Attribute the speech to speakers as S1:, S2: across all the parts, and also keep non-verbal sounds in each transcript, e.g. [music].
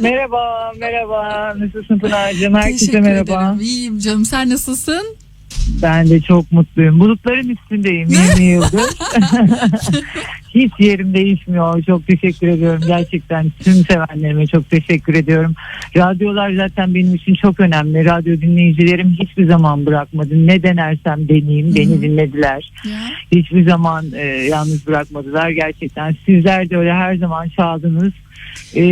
S1: Merhaba, merhaba. Nasılsın Pınar'cığım? Herkese
S2: Teşekkür
S1: merhaba.
S2: ederim. İyiyim canım. Sen nasılsın?
S1: Ben de çok mutluyum. Bulutların üstündeyim [laughs] 20 yıldır. [laughs] Hiç yerim değişmiyor. Çok teşekkür ediyorum. Gerçekten tüm sevenlerime çok teşekkür ediyorum. Radyolar zaten benim için çok önemli. Radyo dinleyicilerim hiçbir zaman bırakmadı. Ne denersem deneyeyim. Beni
S2: Hı.
S1: dinlediler.
S2: Ya.
S1: Hiçbir zaman e, yalnız bırakmadılar. Gerçekten sizler de öyle her zaman çaldınız. E,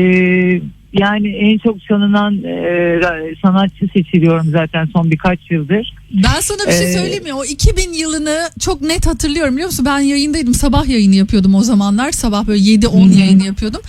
S1: yani en çok çalınan e, sanatçı seçiliyorum zaten son birkaç yıldır.
S2: Ben sana bir şey
S1: Ee,
S2: söyleyeyim mi? O 2000 yılını çok net hatırlıyorum biliyor musun? Ben yayındaydım. Sabah yayını yapıyordum o zamanlar. Sabah böyle 7-10
S1: Hı hı.
S2: yayını yapıyordum.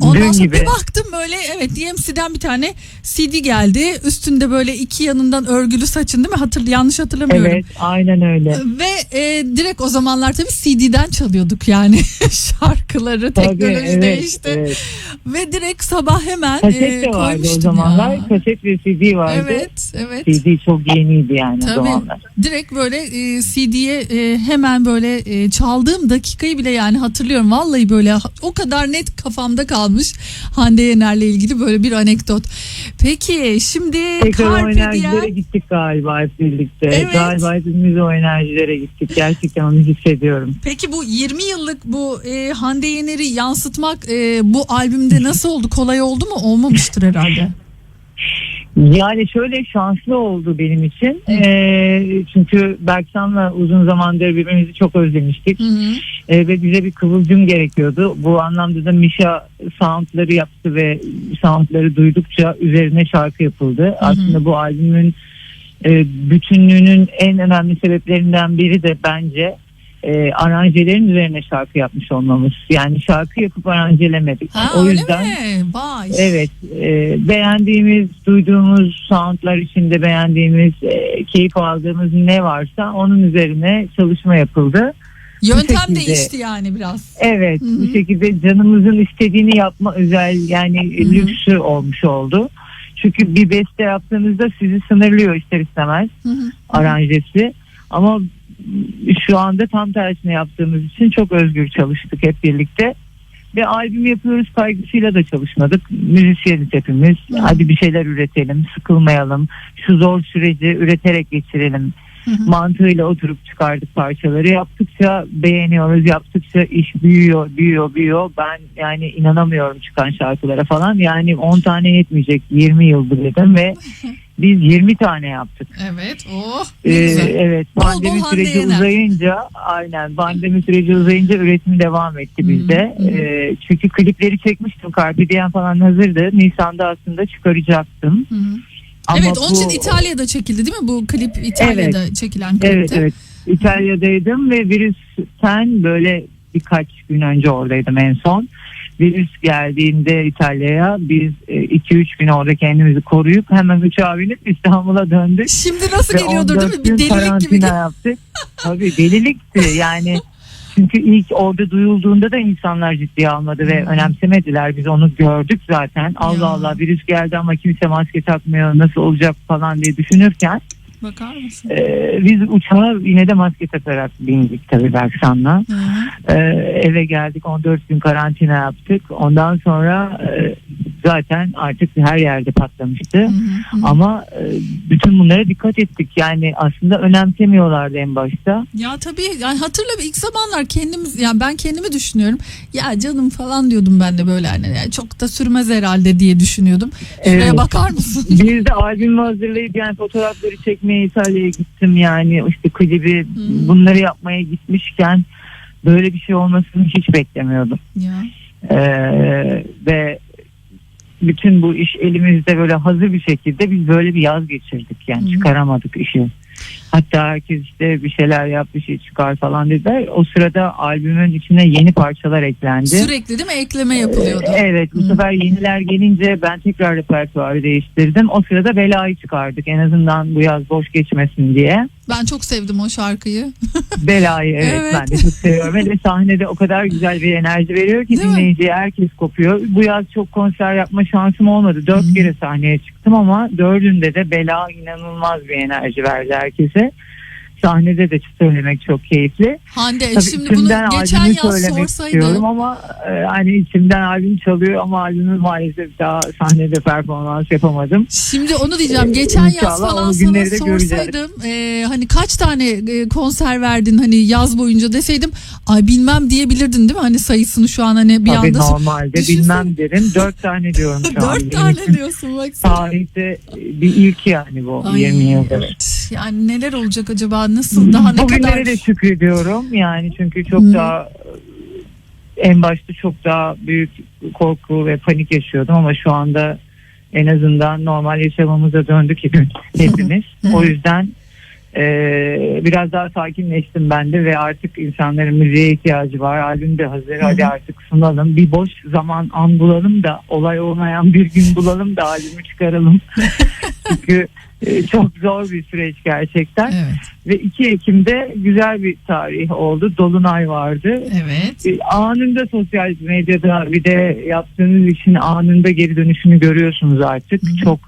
S2: Ondan
S1: Dün
S2: sonra
S1: gibi.
S2: bir baktım böyle evet DMC'den bir tane CD geldi. Üstünde böyle iki yanından örgülü saçın değil mi? Hatır, yanlış hatırlamıyorum.
S1: Evet aynen öyle.
S2: Ve e, direkt o zamanlar tabii CD'den çalıyorduk yani [laughs] şarkıları.
S1: Tabii,
S2: Teknoloji
S1: evet,
S2: değişti.
S1: evet.
S2: Ve direkt sabah hemen
S1: Kaset
S2: e,
S1: de vardı o zamanlar.
S2: ya.
S1: Kaset ve CD vardı.
S2: Evet, evet.
S1: CD çok yeniydi yani o
S2: Tabii.
S1: zamanlar.
S2: Direkt böyle e, CD'ye e, hemen böyle e, çaldığım dakikayı bile yani hatırlıyorum. Vallahi böyle o kadar net kafamda kalmış Hande Yener'le ilgili böyle bir anekdot. Peki şimdi
S1: Tekrar o
S2: Carpe
S1: enerjilere
S2: Diem.
S1: gittik galiba hep birlikte.
S2: Evet.
S1: Galiba hepimiz o enerjilere gittik. Gerçekten onu hissediyorum.
S2: Peki bu 20 yıllık bu e, Hande Yener'i yansıtmak e, bu albümde nasıl oldu? Kolay oldu mu? Olmamıştır herhalde. [laughs]
S1: Yani şöyle şanslı oldu benim için. Ee, çünkü Berksan'la uzun zamandır birbirimizi çok özlemiştik.
S2: Hı hı.
S1: Ee, ve bize bir kıvılcım gerekiyordu. Bu anlamda da Misha soundları yaptı ve soundları duydukça üzerine şarkı yapıldı. Aslında bu albümün e, bütünlüğünün en önemli sebeplerinden biri de bence e, aranjelerin üzerine şarkı yapmış olmamız. Yani şarkı yapıp aranjelemedik.
S2: Ha,
S1: o yüzden
S2: mi? Vay.
S1: Evet, e, beğendiğimiz, duyduğumuz soundlar içinde beğendiğimiz, e, keyif aldığımız ne varsa onun üzerine çalışma yapıldı.
S2: Yöntem
S1: şekilde-
S2: değişti yani biraz.
S1: Evet,
S2: Hı hı.
S1: bu şekilde canımızın istediğini yapma özel yani
S2: Hı hı.
S1: lüksü olmuş oldu. Çünkü bir beste yaptığınızda sizi sınırlıyor ister istemez
S2: Hı hı.
S1: aranjesi. Ama şu anda tam tersini yaptığımız için çok özgür çalıştık hep birlikte. Ve albüm yapıyoruz kaygısıyla da çalışmadık. Müzisyeniz hepimiz.
S2: Hı.
S1: Hadi bir şeyler üretelim, sıkılmayalım. Şu zor süreci üreterek geçirelim.
S2: Hı hı.
S1: Mantığıyla oturup çıkardık parçaları. Yaptıkça beğeniyoruz, yaptıkça iş büyüyor, büyüyor, büyüyor. Ben yani inanamıyorum çıkan şarkılara falan. Yani 10 tane yetmeyecek 20 yıldır dedim ve [laughs] biz 20 tane yaptık.
S2: Evet. Oh.
S1: Ee, evet
S2: Bol bol
S1: pandemi
S2: Hande
S1: süreci
S2: Yener.
S1: uzayınca aynen pandemi süreci uzayınca üretim devam etti
S2: Hı,
S1: bizde.
S2: hı.
S1: Ee, çünkü klipleri çekmiştim Carpe Diem falan hazırdı. Nisan'da aslında çıkaracaktım.
S2: Hı hı.
S1: Ama
S2: evet onun
S1: bu-
S2: için İtalya'da çekildi değil mi? Bu klip İtalya'da çekilen klipti.
S1: Evet evet. İtalya'daydım ve virüsten böyle birkaç gün önce oradaydım en son. Virüs geldiğinde İtalya'ya biz 2-3 gün orada kendimizi koruyup hemen uçağa binip İstanbul'a döndük.
S2: Şimdi nasıl
S1: Ve
S2: geliyordur değil mi?
S1: 14
S2: Bir delilik gibi.
S1: yaptık. Tabii delilikti yani. [laughs] Çünkü ilk orada duyulduğunda da insanlar ciddiye almadı ve
S2: Hmm.
S1: önemsemediler. Biz onu gördük zaten. Allah
S2: Ya.
S1: Allah virüs geldi ama kimse maske takmıyor nasıl olacak falan diye düşünürken
S2: Bakar mısın?
S1: e, biz uçağa yine de maske takarak bindik tabii Berksan'la.
S2: Hı hı.
S1: E, eve geldik 14 gün karantina yaptık. Ondan sonra e, zaten artık her yerde patlamıştı.
S2: Hı hı. Hı hı.
S1: Ama e, bütün bunlara dikkat ettik. Yani aslında önemsemiyorlardı en başta.
S2: Ya tabii yani hatırla ilk zamanlar kendimiz yani ben kendimi düşünüyorum. Ya canım falan diyordum ben de böyle hani yani çok da sürmez herhalde diye düşünüyordum. Şuraya
S1: Evet.
S2: bakar mısın? [laughs]
S1: Bir de albümü hazırlayıp yani fotoğrafları çekmeye İtalya'ya gittim yani işte klibi
S2: Hmm.
S1: bunları yapmaya gitmişken böyle bir şey olmasını hiç beklemiyordum.
S2: ya.
S1: Ee, ve bütün bu iş elimizde böyle hazır bir şekilde biz böyle bir yaz geçirdik yani
S2: Hı.
S1: çıkaramadık işi. Hatta herkes işte bir şeyler yap bir şey çıkar falan dediler. O sırada albümün içine yeni parçalar eklendi.
S2: Sürekli değil mi ekleme yapılıyordu.
S1: Ee, Evet bu
S2: Hı.
S1: sefer yeniler gelince ben tekrar repertuarı değiştirdim. O sırada Bela'yı çıkardık en azından bu yaz boş geçmesin diye.
S2: Ben çok sevdim o şarkıyı. [laughs]
S1: Bela'yı evet,
S2: Evet.
S1: ben de çok seviyorum. Ve de sahnede o kadar güzel bir enerji veriyor ki
S2: Değil mi?
S1: dinleyiciye herkes kopuyor. Bu yaz çok konser yapma şansım olmadı. Dört
S2: Hı.
S1: kere sahneye çıktım ama dördünde de Bela inanılmaz bir enerji verdi herkese. Sahnede de söylemek çok keyifli.
S2: Hande
S1: Tabii
S2: şimdi bunu geçen yaz
S1: söylemek
S2: sorsaydı.
S1: istiyorum ama e, hani içimden albüm çalıyor ama albümü maalesef daha sahnede performans yapamadım.
S2: Şimdi onu diyeceğim. Geçen yaz
S1: İnşallah
S2: falan sana sorsaydım e, hani kaç tane e, konser verdin hani yaz boyunca deseydim ay bilmem diyebilirdin değil mi? Hani sayısını şu an hani bir
S1: Tabii
S2: anda
S1: normalde
S2: Düşünsene.
S1: bilmem derim. Dört tane diyorum [laughs] şu an.
S2: dört tane diyorsun baksana.
S1: Tarihte bir ilk yani bu
S2: Ay,
S1: 20 yıldır.
S2: Evet. Yani neler olacak acaba? Nasıl daha ne
S1: Bugünlere
S2: kadar?
S1: de şükrediyorum yani çünkü çok
S2: Hı.
S1: daha en başta çok daha büyük korku ve panik yaşıyordum ama şu anda en azından normal yaşamamıza döndük hepimiz. [laughs] hepimiz.
S2: Hı.
S1: o yüzden e, biraz daha sakinleştim ben de ve artık insanların müziğe ihtiyacı var. Albüm de hazır. Hadi artık sunalım. Bir boş zaman an bulalım da olay olmayan bir gün bulalım da albümü çıkaralım. [laughs] Çünkü çok zor bir süreç gerçekten.
S2: Evet.
S1: Ve 2 Ekim'de güzel bir tarih oldu. Dolunay vardı.
S2: Evet.
S1: E, Anında sosyal medyada bir de yaptığınız için anında geri dönüşünü görüyorsunuz artık.
S2: Hı.
S1: Çok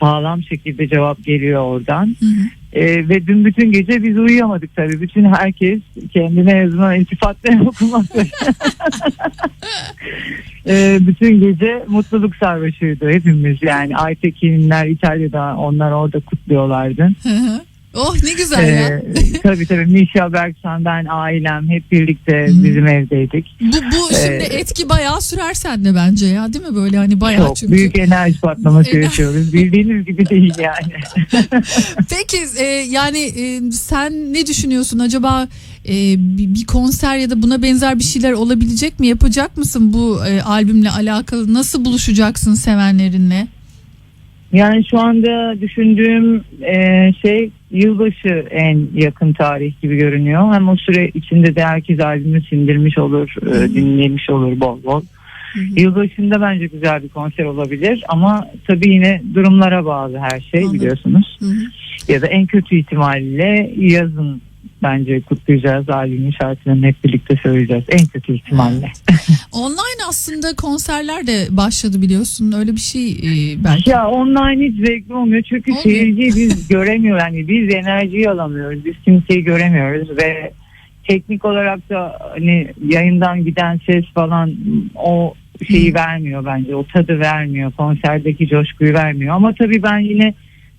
S1: sağlam şekilde cevap geliyor oradan.
S2: Hı hı.
S1: E, ve dün bütün gece biz uyuyamadık tabii. Bütün herkes kendine yazılan iltifatları [laughs] okumak e, bütün gece mutluluk sarhoşuydu hepimiz. Yani Aytekinler İtalya'da onlar orada kutluyorlardı.
S2: Hı hı. Oh ne güzel ya.
S1: Ee, tabii tabii Mişa Berksan ben ailem hep birlikte
S2: Hı.
S1: bizim evdeydik.
S2: Bu, bu şimdi
S1: Ee,
S2: etki bayağı sürer sende bence ya değil mi böyle hani bayağı
S1: Çok
S2: çünkü.
S1: büyük enerji patlaması
S2: Ener- [laughs]
S1: yaşıyoruz. Bildiğiniz gibi değil yani. [laughs]
S2: Peki e, yani e, sen ne düşünüyorsun acaba e, bir, bir konser ya da buna benzer bir şeyler olabilecek mi yapacak mısın bu e, albümle alakalı nasıl buluşacaksın sevenlerinle?
S1: Yani şu anda düşündüğüm e, şey yılbaşı en yakın tarih gibi görünüyor. Hem o süre içinde de herkes albümü sindirmiş olur, e, dinlemiş olur bol bol.
S2: Hı hı.
S1: Yılbaşında bence güzel bir konser olabilir ama tabii yine durumlara bağlı her şey
S2: Anladım.
S1: biliyorsunuz.
S2: Hı hı.
S1: Ya da en kötü ihtimalle yazın bence kutlayacağız albümün şarkılarını hep birlikte söyleyeceğiz. En kötü ihtimalle. [laughs]
S2: Online aslında konserler de başladı biliyorsun öyle bir şey e, belki.
S1: Ya online hiç zevkli olmuyor çünkü
S2: Olmuyor.
S1: seyirciyi biz [laughs] göremiyoruz. Yani biz enerjiyi alamıyoruz. Biz kimseyi göremiyoruz ve teknik olarak da hani yayından giden ses falan o şeyi
S2: vermiyor
S1: bence. O tadı vermiyor. Konserdeki coşkuyu vermiyor. Ama tabii ben yine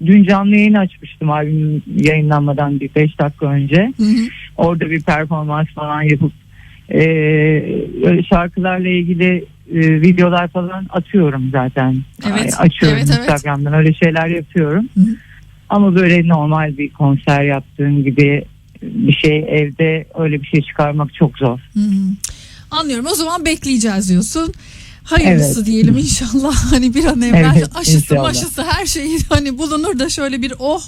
S1: dün canlı yayın açmıştım albümün yayınlanmadan bir 5 dakika önce.
S2: Hı hı.
S1: Orada bir performans falan yapıp e, şarkılarla ilgili e, videolar falan atıyorum zaten.
S2: Evet,
S1: Açıyorum
S2: evet, evet.
S1: Instagram'dan öyle şeyler yapıyorum.
S2: Hı hı.
S1: Ama böyle normal bir konser yaptığın gibi bir şey evde öyle bir şey çıkarmak çok zor.
S2: Hı hı. Anlıyorum o zaman bekleyeceğiz diyorsun. Hayırlısı diyelim inşallah [laughs] hani bir an evvel
S1: Evet,
S2: aşısı
S1: inşallah.
S2: maşısı her şeyi hani bulunur da şöyle bir oh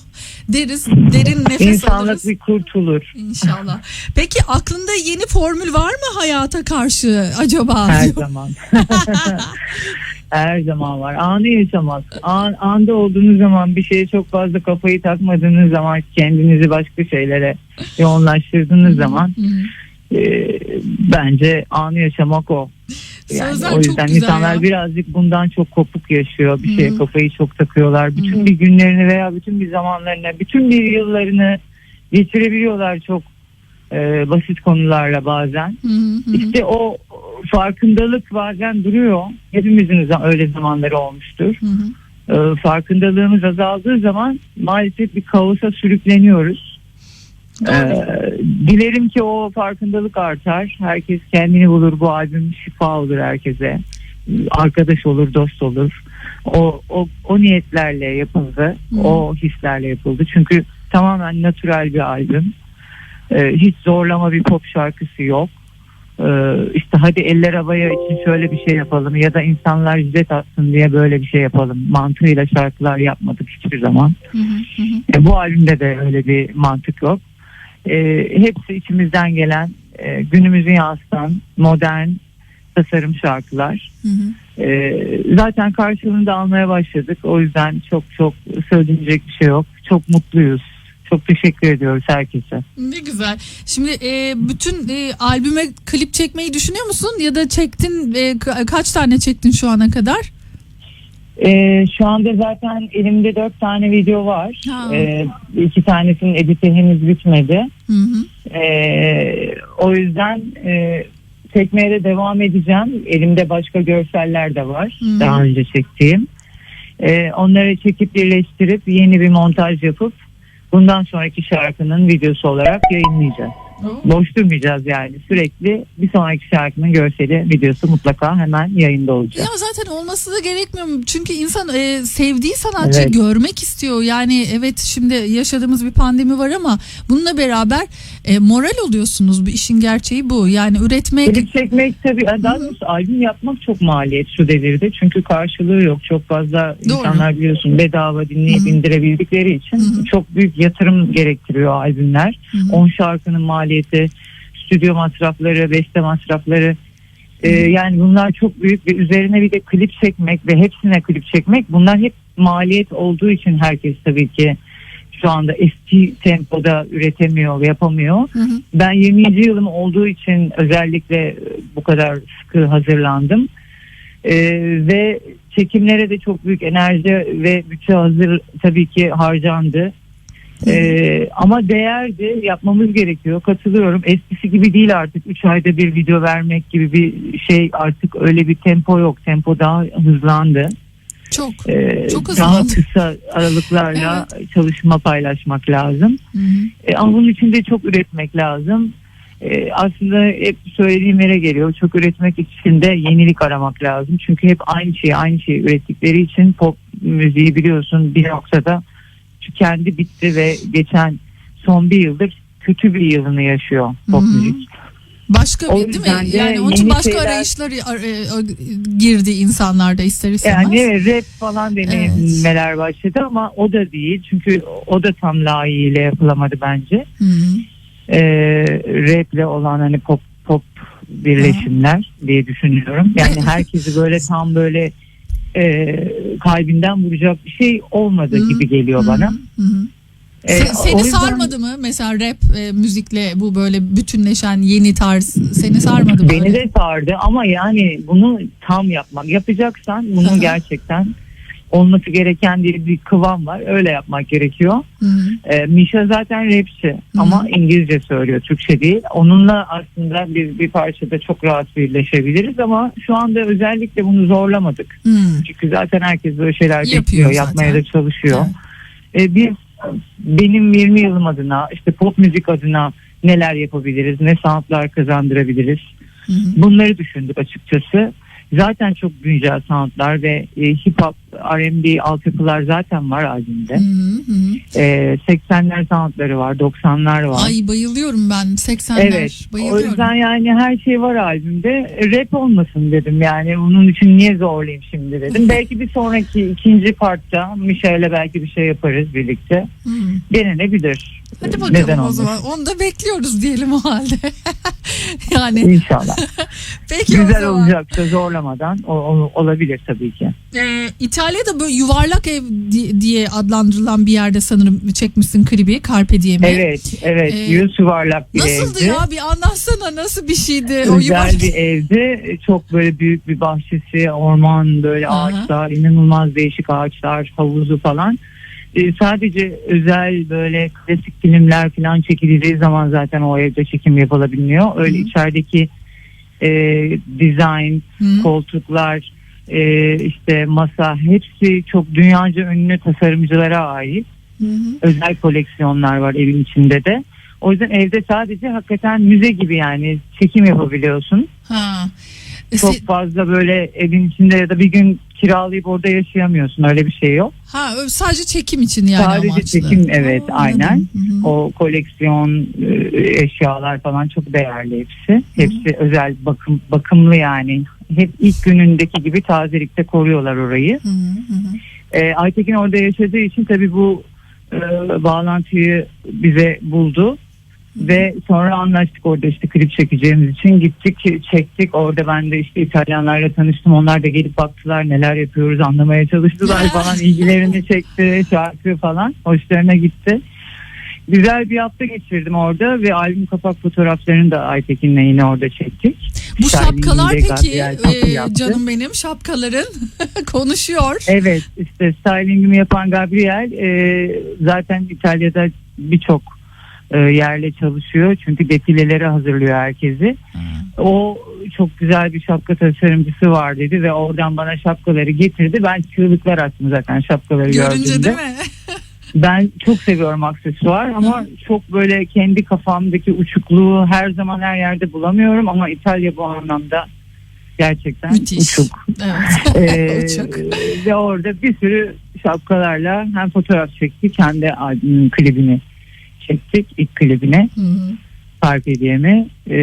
S2: deriz derin nefes
S1: İnsanlık
S2: alırız.
S1: bir kurtulur
S2: İnşallah. Peki aklında yeni formül var mı hayata karşı acaba?
S1: her zaman. [laughs] her zaman var. Anı yaşamak. An, anda olduğunuz zaman bir şeye çok fazla kafayı takmadığınız zaman kendinizi başka şeylere yoğunlaştırdığınız zaman. E, bence anı yaşamak o. Yani
S2: Sözler
S1: o yüzden insanlar
S2: ya.
S1: birazcık bundan çok kopuk yaşıyor. Bir
S2: Hı
S1: şeye kafayı çok takıyorlar. Bütün
S2: Hı hı.
S1: bir günlerini veya bütün bir zamanlarını, bütün bir yıllarını geçirebiliyorlar çok e, basit konularla bazen.
S2: Hı hı hı.
S1: İşte o farkındalık bazen duruyor. Hepimizin öyle zamanları olmuştur. E, farkındalığımız azaldığı zaman maalesef bir kaosa sürükleniyoruz. Ee, dilerim ki o farkındalık artar. Herkes kendini bulur. Bu albüm şifa olur herkese. Arkadaş olur, dost olur. O o, o niyetlerle yapıldı.
S2: Hı.
S1: O hislerle yapıldı. Çünkü tamamen natürel bir albüm. Ee, hiç zorlama bir pop şarkısı yok. Ee, işte hadi eller havaya için şöyle bir şey yapalım ya da insanlar jilet atsın diye böyle bir şey yapalım. Mantığıyla şarkılar yapmadık hiçbir zaman.
S2: Hı hı hı.
S1: E, bu albümde de öyle bir mantık yok. E, hepsi içimizden gelen, e, günümüzü yansıtan modern tasarım şarkılar.
S2: Hı hı.
S1: E, zaten karşılığını da almaya başladık. O yüzden çok çok söylenecek bir şey yok. Çok mutluyuz. Çok teşekkür ediyoruz herkese.
S2: Ne güzel. Şimdi e, bütün e, albüme klip çekmeyi düşünüyor musun? Ya da çektin e, ka- kaç tane çektin şu ana kadar?
S1: Ee, şu anda zaten elimde dört tane video var.
S2: Ha.
S1: Ee, iki tanesinin editi henüz bitmedi.
S2: Hı hı.
S1: Ee, o yüzden e, çekmeye de devam edeceğim. Elimde başka görseller de var.
S2: Hı.
S1: Daha önce çektiğim. Ee, onları çekip birleştirip yeni bir montaj yapıp bundan sonraki şarkının videosu olarak yayınlayacağız. Boş durmayacağız yani. Sürekli bir sonraki şarkının görseli, videosu mutlaka hemen yayında olacak.
S2: Ya zaten olması da gerekmiyor mu? Çünkü insan e, sevdiği sanatçı
S1: Evet.
S2: görmek istiyor. Yani evet şimdi yaşadığımız bir pandemi var ama bununla beraber e, moral oluyorsunuz. Bu işin gerçeği bu. Yani üretmek
S1: Klip çekmek tabii daha doğrusu albüm yapmak çok maliyet şu devirde. Çünkü karşılığı yok. Çok fazla
S2: Doğru.
S1: insanlar biliyorsun bedava dinleyip indirebildikleri için
S2: Hı hı.
S1: çok büyük yatırım gerektiriyor albümler.
S2: Hı hı.
S1: 10 şarkının maliyeti, stüdyo masrafları, beste masrafları. Ee, yani bunlar çok büyük ve üzerine bir de klip çekmek ve hepsine klip çekmek bunlar hep maliyet olduğu için herkes tabii ki şu anda eski tempoda üretemiyor ve yapamıyor.
S2: Hı hı.
S1: Ben 20. yılım olduğu için özellikle e, bu kadar sıkı hazırlandım. Ee, ve çekimlere de çok büyük enerji ve bütçe hazır tabii ki harcandı. Ee, ama değerdi yapmamız gerekiyor katılıyorum eskisi gibi değil artık 3 ayda bir video vermek gibi bir şey artık öyle bir tempo yok tempo daha hızlandı
S2: çok.
S1: Ee,
S2: Çok
S1: daha kısa aralıklarla [laughs] çalışma paylaşmak lazım
S2: Hı hı.
S1: e, ama bunun için de çok üretmek lazım. E, aslında hep söylediğim yere geliyor. Çok üretmek için de yenilik aramak lazım. Çünkü hep aynı şeyi aynı şeyi ürettikleri için pop müziği biliyorsun bir noktada tükendi bitti ve geçen son bir yıldır kötü bir yılını yaşıyor pop
S2: Hı hı.
S1: müzik.
S2: Başka bir değil mi?
S1: de
S2: Yani onun için başka
S1: şeyler-
S2: arayışlar ar- e, girdi insanlarda ister istemez.
S1: Yani evet, rap falan denemeler başladı ama o da değil. Çünkü o da tam layığıyla yapılamadı bence.
S2: Hı hı.
S1: e, raple olan hani pop pop birleşimler diye düşünüyorum. Yani [laughs] herkesi böyle tam böyle e, kalbinden vuracak bir şey olmadı
S2: Hı,
S1: gibi geliyor bana.
S2: hı, hı.
S1: E,
S2: Se- seni
S1: yüzden
S2: sarmadı mı mesela rap e, müzikle bu böyle bütünleşen yeni tarz seni sarmadı mı?
S1: Beni
S2: öyle?
S1: de sardı ama yani bunu tam yapmak. Yapacaksan bunu gerçekten olması gereken diye bir kıvam var. Öyle yapmak gerekiyor.
S2: Hı hı.
S1: E, Misha zaten rapçi ama İngilizce söylüyor, Türkçe değil. Onunla aslında biz bir parçada çok rahat birleşebiliriz ama şu anda özellikle bunu zorlamadık.
S2: Hı.
S1: Çünkü zaten herkes böyle şeyler
S2: Yapıyor
S1: bekliyor,
S2: zaten.
S1: yapmaya da çalışıyor.
S2: Evet.
S1: E, biz benim 20 yılım adına, işte pop müzik adına neler yapabiliriz, ne sanatlar kazandırabiliriz?
S2: Hı hı.
S1: Bunları düşündük açıkçası. Zaten çok güncel sanatlar ve e, hip hop, R&B altyapılar zaten var albümde.
S2: Hı hı.
S1: E, 80'ler sanatları var, 90'lar var.
S2: Ay bayılıyorum ben 80'ler.
S1: Evet. O
S2: Bayılıyorum.
S1: yüzden yani her şey var albümde. Rap olmasın dedim yani. Bunun için niye zorlayayım şimdi dedim. [laughs] belki bir sonraki ikinci partta Michel'le belki bir şey yaparız birlikte.
S2: Hı.
S1: Denenebilir.
S2: Hadi bakalım
S1: Neden
S2: o zaman. Onu da bekliyoruz diyelim o halde. [laughs] yani
S1: İnşallah. [laughs]
S2: peki o
S1: Güzel
S2: zaman.
S1: olacaksa zorlamadan o, o- olabilir tabii ki.
S2: Ee, İtalya'da böyle yuvarlak ev di- diye adlandırılan bir yerde sanırım çekmişsin klibi Carpe Diem'i.
S1: Evet, evet.
S2: Ee,
S1: Yüz yuvarlak bir
S2: Nasıldı
S1: evdi.
S2: ya bir anlatsana nasıl bir şeydi o
S1: Güzel
S2: yuvarlak.
S1: bir evdi. Çok böyle büyük bir bahçesi, orman, böyle
S2: Aha.
S1: ağaçlar, inanılmaz değişik ağaçlar, havuzu falan. Ee, sadece özel böyle klasik filmler falan çekildiği zaman zaten o evde çekim yapılabiliyor. Öyle
S2: Hı.
S1: içerideki e, dizayn,
S2: Hı.
S1: koltuklar, e, işte masa hepsi çok dünyaca ünlü tasarımcılara ait.
S2: Hı hı.
S1: Özel koleksiyonlar var evin içinde de. O yüzden evde sadece hakikaten müze gibi yani çekim yapabiliyorsun.
S2: Ha. E,
S1: Çok fazla böyle evin içinde ya da bir gün kiralayıp orada yaşayamıyorsun. Öyle bir şey yok.
S2: ha sadece çekim için yani
S1: Sadece
S2: amaçlı.
S1: çekim, evet,
S2: Aa,
S1: aynen.
S2: Hı hı.
S1: O koleksiyon e, eşyalar falan çok değerli hepsi. Hepsi özel bakım bakımlı yani. Hep ilk günündeki gibi tazelikte koruyorlar orayı.
S2: Hı hı.
S1: E, Aytekin orada yaşadığı için tabii bu e, bağlantıyı bize buldu. Ve sonra anlaştık orada işte klip çekeceğimiz için gittik çektik orada ben de işte İtalyanlarla tanıştım onlar da gelip baktılar neler yapıyoruz anlamaya çalıştılar [laughs] falan ilgilerini çekti şarkı falan hoşlarına gitti. Güzel bir hafta geçirdim orada ve albüm kapak fotoğraflarını da Aytekin'le yine orada çektik.
S2: Bu şapkalar peki e, canım benim şapkaların [laughs] konuşuyor.
S1: Evet işte stylingimi yapan Gabriel e, zaten İtalya'da birçok e, yerle çalışıyor. Çünkü defilelere hazırlıyor herkesi. O çok güzel bir şapka tasarımcısı var dedi ve oradan bana şapkaları getirdi. Ben çığlıklar attım zaten şapkaları
S2: Görünce
S1: gördüğümde.
S2: değil mi? [laughs]
S1: Ben çok seviyorum aksesuar ama çok böyle kendi kafamdaki uçukluğu her zaman her yerde bulamıyorum ama İtalya bu anlamda gerçekten
S2: Müthiş.
S1: uçuk.
S2: Evet.
S1: Ee, [laughs]
S2: Uçuk.
S1: ve orada bir sürü şapkalarla hem fotoğraf çektik hem de albümün klibini çektik ilk klibine
S2: Hı hı.
S1: Hediyemi. Ee,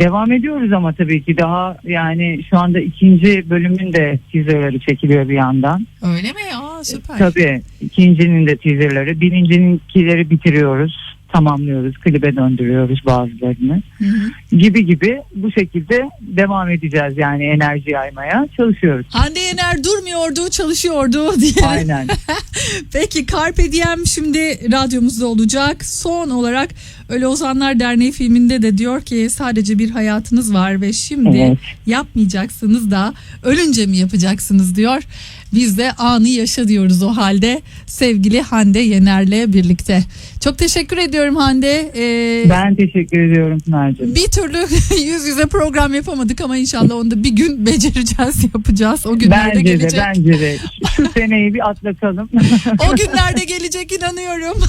S1: devam ediyoruz ama tabii ki daha yani şu anda ikinci bölümün de teaserları çekiliyor bir yandan.
S2: Öyle mi? Süper.
S1: Tabii ikincinin de teaserları. Birincininkileri bitiriyoruz. Tamamlıyoruz. Klibe döndürüyoruz bazılarını.
S2: Hı hı.
S1: Gibi gibi bu şekilde devam edeceğiz yani enerji yaymaya çalışıyoruz.
S2: Hande Yener durmuyordu, çalışıyordu diye.
S1: Aynen. [laughs]
S2: Peki Carpe Diem şimdi radyomuzda olacak. Son olarak Öyle Ozanlar Derneği filminde de diyor ki sadece bir hayatınız var ve şimdi
S1: Evet.
S2: yapmayacaksınız da ölünce mi yapacaksınız diyor. Biz de anı yaşa diyoruz o halde sevgili Hande Yener'le birlikte. Çok teşekkür ediyorum Hande. Ee,
S1: Ben teşekkür ediyorum Pınar'cığım.
S2: bir türlü [laughs] yüz yüze program yapamadık ama inşallah onu da bir gün [laughs] becereceğiz, yapacağız. O günlerde
S1: Bence de
S2: gelecek.
S1: bence de. [laughs] Şu seneyi bir atlatalım.
S2: O günlerde gelecek inanıyorum.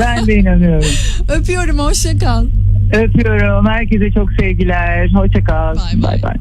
S1: ben de inanıyorum.
S2: Öpüyorum, hoşça kal.
S1: Öpüyorum. Herkese çok sevgiler. Hoşça kal. Bay bay.